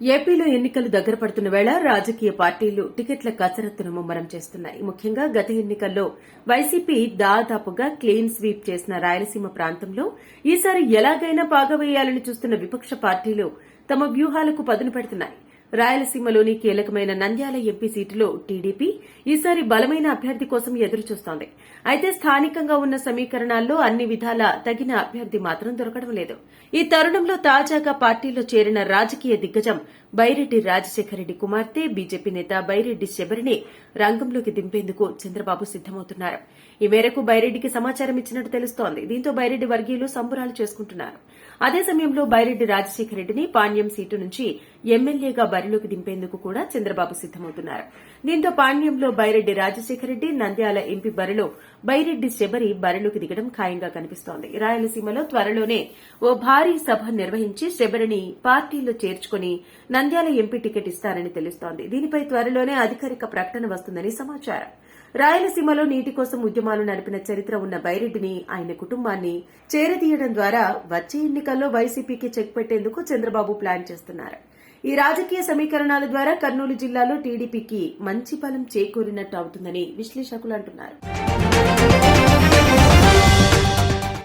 ఏపీలో ఎన్నికలు దగ్గర పడుతున్న వేళ రాజకీయ పార్టీలు టికెట్ల కసరత్తును ముమ్మరం చేస్తున్నాయి. ముఖ్యంగా గత ఎన్నికల్లో వైసీపీ దాదాపుగా క్లీన్ స్వీప్ చేసిన రాయలసీమ ప్రాంతంలో ఈసారి ఎలాగైనా పాగవేయాలని చూస్తున్న విపక్ష పార్టీలు తమ వ్యూహాలకు పదును పెడుతున్నాయి. రాయలసీమలోని కీలకమైన నంద్యాల ఎంపీ సీటులో టీడీపీ ఈసారి బలమైన అభ్యర్థి కోసం ఎదురుచూస్తోంది. అయితే స్థానికంగా ఉన్న సమీకరణాల్లో అన్ని విధాల తగిన అభ్యర్థి మాత్రం దొరకడం లేదు. ఈ తరుణంలో తాజాగా పార్టీలో చేరిన రాజకీయ దిగ్గజం బైరెడ్డి రాజశేఖరరెడ్డి కుమార్తె బీజేపీ నేత బైరెడ్డి శబరిని రంగంలోకి దింపేందుకు చంద్రబాబు సిద్దమవుతున్నారు ఈ మేరకు బైరెడ్డికి సమాచారం ఇచ్చినట్టు తెలుస్తోంది. దీంతో బైరెడ్డి వర్గీయులు సంబురాలు చేసుకుంటున్నారు. అదే సమయంలో బైరెడ్డి రాజశేఖర రెడ్డిని పాణ్యం సీటు నుంచి ఎమ్మెల్యేగా బరిలోకి దింపేందుకు కూడా చంద్రబాబు సిద్దమవుతున్నారు దీంతో పాణ్యంలో బైరెడ్డి రాజశేఖర రెడ్డి నంద్యాల ఎంపీ బరిలో బైరెడ్డి శబరి బరిలోకి దిగడం ఖాయంగా కనిపిస్తోంది. రాయలసీమలో త్వరలోనే ఓ భారీ సభ నిర్వహించి శబరిని పార్టీలో చేర్చుకుని నంద్యాల ఎంపీ టికెట్ ఇస్తారని తెలుస్తోంది. దీనిపై త్వరలోనే అధికారిక ప్రకటన వస్తుందని సమాచారం. రాయలసీమలో నీటి కోసం ఉద్యమాలు నడిపిన చరిత్ర ఉన్న బైరెడ్డిని ఆయన కుటుంబాన్ని చేరదీయడం ద్వారా వచ్చే ఎన్నికల్లో వైసీపీకి చెక్ పెట్టేందుకు చంద్రబాబు ప్లాన్ చేస్తున్నారు. ఈ రాజకీయ సమీకరణాల ద్వారా కర్నూలు జిల్లాలో టీడీపీకి మంచి ఫలం చేకూరినట్టు అవుతుందని విశ్లేషకులు అంటున్నారు.